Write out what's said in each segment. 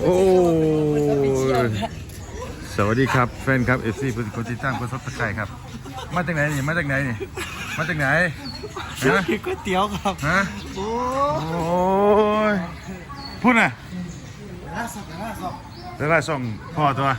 โอ้ยสวัสดีครับแฟนครับเอฟซีผู้คนที่ตั้งผู้ซับสไครครับ มาจากไหนนี่มาจากไหนนี่มาจากไหนฮะก๋วยเตี๋ยวครับฮะโอ้โอ้ยพูดน่ะล่าสุดล่าสุดแล้วก็ส่งพ่อตัว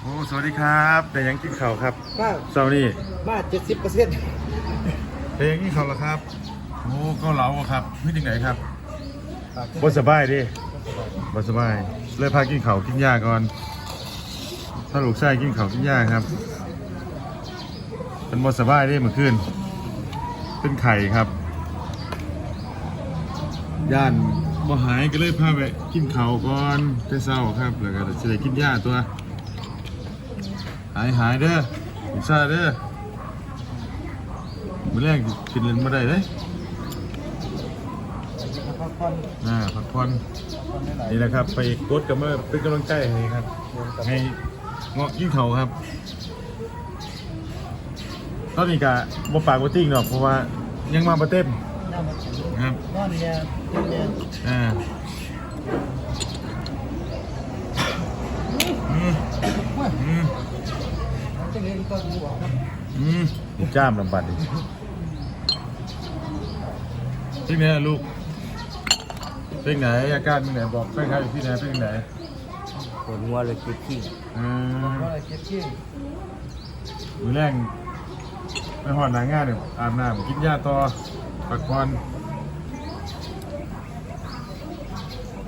โอ้สวัสดีครับแต่ยังกินข้าวครับบ้าเช้านี้บ้าเจ็ดสิบเปอร์เซ็นต์แต่ยังกินข้าวแล้วครับโอ้ก็เหลาอะครับไม่ถึงไหนครับบ่สบายดิ บสบายเลยพากินเขากินยาก่อน ถ้าลูกชายกินเขากินยาครับเป็นบสบายไดิเมื่อคืนเป็นไข่ครับ ย่านบ่หายก็เลยพาไปกินเขาก่อนแต่เช้าครับแล้วก็จะได้กินยาตัวหายหายเด้อลูกชายเด้อมื้อแรกกินเล่นบ่ได้เลยอนอ่าพักผ่อน นี่แหละครับ ไปกดกับเมาเป็นกำลังใจให้ครับ ให้เงาะยิ่งเขาครับตอนนี้กะบ่ปากบ่ติ้งหรอกเพราะว่ายังมาบ่เต็มครับนอนเนี่ยเนี่ยอ่าอืมอืมมันจะเลี้ยงตัวดูออกครับอืมจ้ามลำบากดิที่ไหนลูก เป็นไหนอาการเป็นไหนบอกใครๆที่ไหนเป็นไหนปวดหัวเลยคิดที่อืมก็เลยคิดที่มือแรงไปหอดหนางานเนี่ยอาบน้ำกินยาต่อปักควัน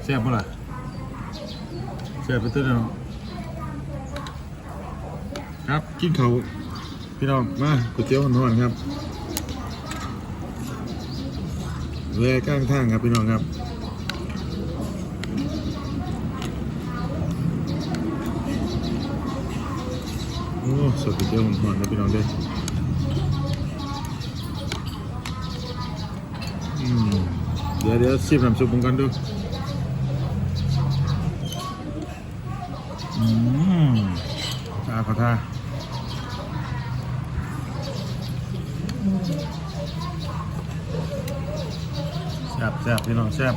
เสียบปะล่ะเสียบไปตื้อเนาะครับกินเขาวพี่น้องมาก๋วยเตี๋ยวหอนๆครับเวก้างทางครับพี่น้องครับ สดเตี๋ยวหอนๆครับพี่น้องเด้ออืมเดี๋ยวเดี๋ยวชิมน้ำซุปกันดูอืมตาขอทาแซ่บแซ่บพี่น้องแซ่บ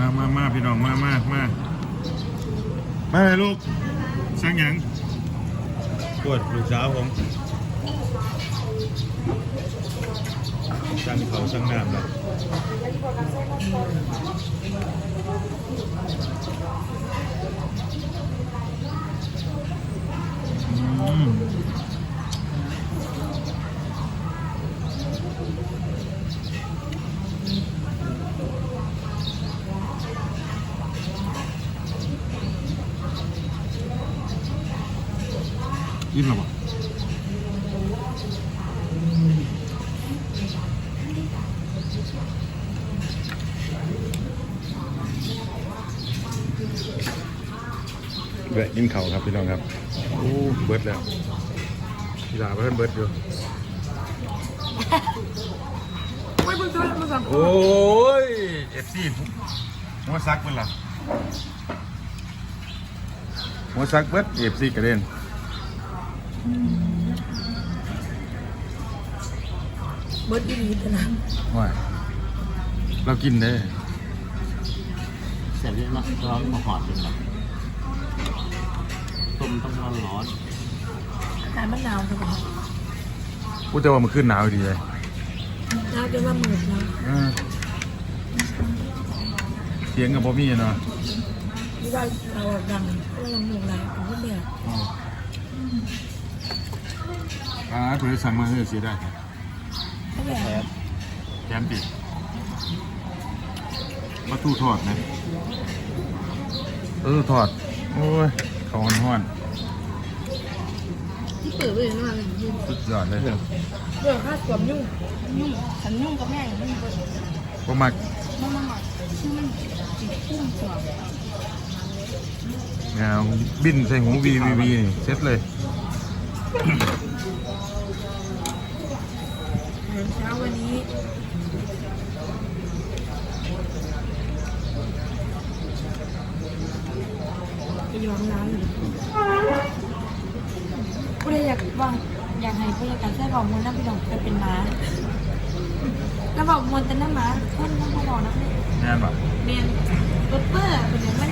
มามามาพี่น้องมามามามาเลยลูกสร้างหยังปวดลูกสาวผมสั่งเขาสั่งน้ำแล้วอืม ยิ้มหรอปะแวะกินเขาวครับพี่น้องครับโอ้เบิร์ดแล้วพี่ลาเพิ่นเบิร์ดอยู่ไม่เพิ่งซื้อมาสั่งโอ้ยเอฟซีหัวซักเพิ่นล่ะหัวซักเบิร์ดเอฟซีกระเด็น เบิร์ดดีดีขนาดว่าเรากินได้เสร็จแล้วนะร้อนมาหอดเป็นแบบต้มต้องร้อนร้อนอากาศมันหนาวจังเลยพูดแต่ว่ามันขึ้นหนาวดีเลยหนาวจนว่ามืดแล้วเออเสียงกับพ่อมี่เนาะที่ว่าเราดังเพราะว่าเราเมืองไรของพวกเนี่ย อ่าคุณสั่งมาให้เสียได้ครับเขาแบบแผลแถมปีกปลาทูทอดนะปลาทูทอด โอ้ยเขาห้อนที่เปิดเลยนะยุ่งๆสุดยอดเลยเบื่อค่าสวมยุ่งยุ่งฉันยุ่งกับแม่ยุ่งกับพวกมักมันมันชื่อมันติดพุ่งสวมงาบินใส่หูวีวีวีนี่เซ็ตเลย อาหารเช้าวันนี้ไปย้อมน้ำอยู่ผู้ใดอยากวางอยากให้ผู้จัดการใช้ข้อมูลนั่นพี่น้องจะเป็นม้าแล้วบอกมวนแต่น้ำหมาคนน้ำพอบอกนะงานปะเมียนรถเปื้อเป็นอย่างมั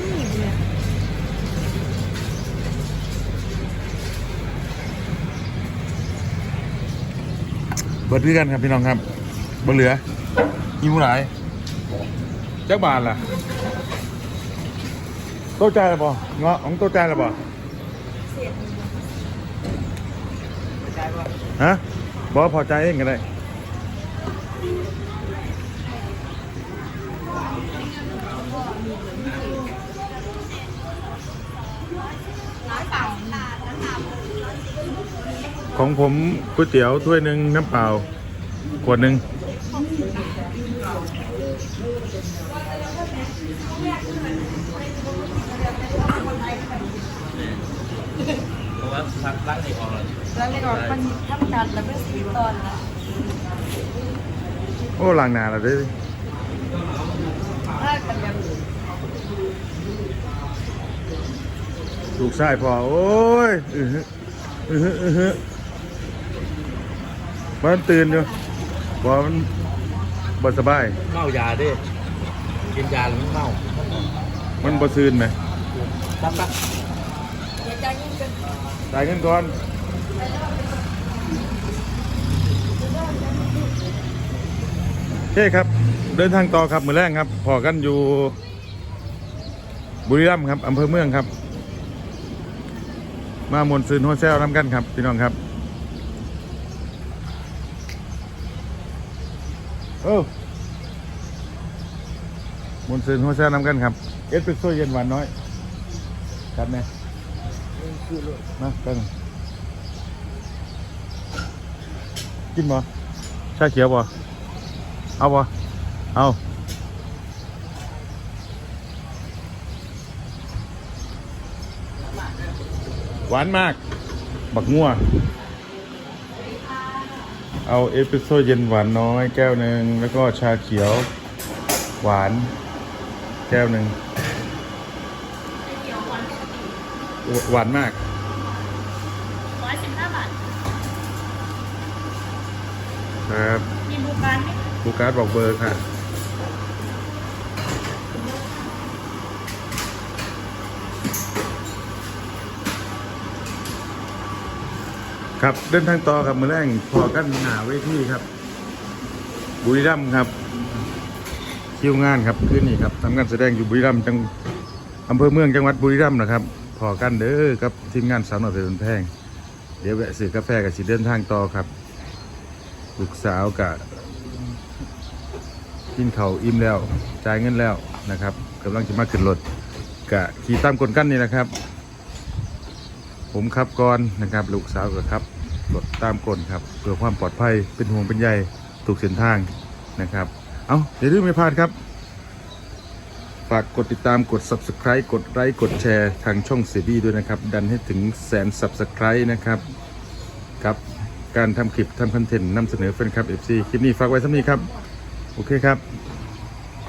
เบิดคือกันครับพี่น้องครับบ่เหลือหิวหลายจักบาทล่ะโต๊ะใจแล้วบ่เงาะของโต๊ะใจแล้วบ่เสียฮะบอกว่าพอใจเองก็ได้ ของผมก๋วยเตี๋ยวถ้วยหนึ่งน้ำเปล่าขวดหนึ่งเพราะว่าพักร่างในออกแล้วแล้วเลยก่อนมันทำการแล้วก็สีตอนละโอ้ล้างหน้าแล้วเด้อถ้ากันแบบลูกชายพอโอ้ยอือฮึอือฮึอือฮึ มันตื่นอยู่บอกมันบ่สบาย เมายาดิกินยาแล้วมันเมามันบ่ซื่นไหมตั้งตั้งเดี๋ยวจะยิ่งเป็นจ่ายเงินก่อนโอเคครับ เดินทางต่อครับมือแรกครับพอกันอยู่ บุรีรัมย์ครับอำเภอเมืองครับ มามวนซืนโฮเซลน้ำกันครับ พี่น้องครับ เออมวนซืนโฮเซลน้ำกันครับ เอสเปรสโซ่เย็นหวานน้อยครับแม่มากันกินบ่ชาเขียวบ่เอาบ่เอาหวานมาก บักงัว เอาเอสเปรสโซ่เย็นหวานน้อยแก้วหนึ่งแล้วก็ชาเขียวหวาน แก้วหนึ่งหวานมากร้อยสิบห้าบาท ครับ มีบูการไหมลูกการ์ดบอกเบอร์ค่ะ ครับเดินทางต่อครับมือแรงพอกันหนาเวทีครับ บุรีรัมย์ครับ คิวงานครับคืนนี้ครับทำงานแสดงอยู่บุรีรัมย์จังอำเภอเมืองจังหวัดบุรีรัมย์นะครับพอกันเด้อครับทีมงานสาวหน่อยเป็นแพง เดี๋ยวแวะซื้อกาแฟกับสิเดินทางต่อครับลูกสาวกับกินเขาอิ่มแล้วจ่ายเงินแล้วนะครับกำลังจะมาขึ้นรถกะขี่ตามกลกันนี่นะครับ ผมขับก่อนนะครับ ลูกสาวก็ขับรถตามกลครับ เพื่อความปลอดภัยเป็นห่วงเป็นใยถูกเส้นทางนะครับ เอาอย่าลืมไม่พลาดครับ ฝากกดติดตามกด subscribe กดไลค์กดแชร์ทางช่องเซบีด้วยนะครับ ดันให้ถึงแสน subscribe นะครับกับการทำคลิปทำคอนเทนต์นำเสนอแฟนคลับ FC คลิปนี้ฝากไว้สักนี้ครับ โอเคครับ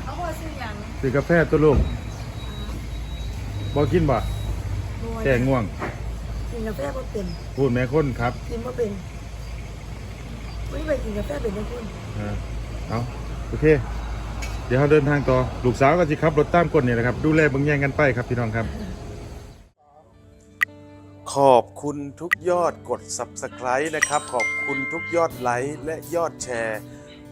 เขาบอกซื้ออย่างซื้อกาแฟตัวลูกบอกินบ่แก่ง่วง กินกาแฟก็เป็นพูดแม่คนครับกินก็เป็นไม่ไปกินกาแฟเป็นได้คุณอ่าเอาโอเค เดี๋ยวเราเดินทางต่อลูกสาวก็สิครับรถตามกลนี่แหละครับ ดูแลเบางแย่งกันไปครับพี่น้องครับ ขอบคุณทุกยอดกด Subscribe นะครับ ขอบคุณทุกยอดไลค์และยอดแชร์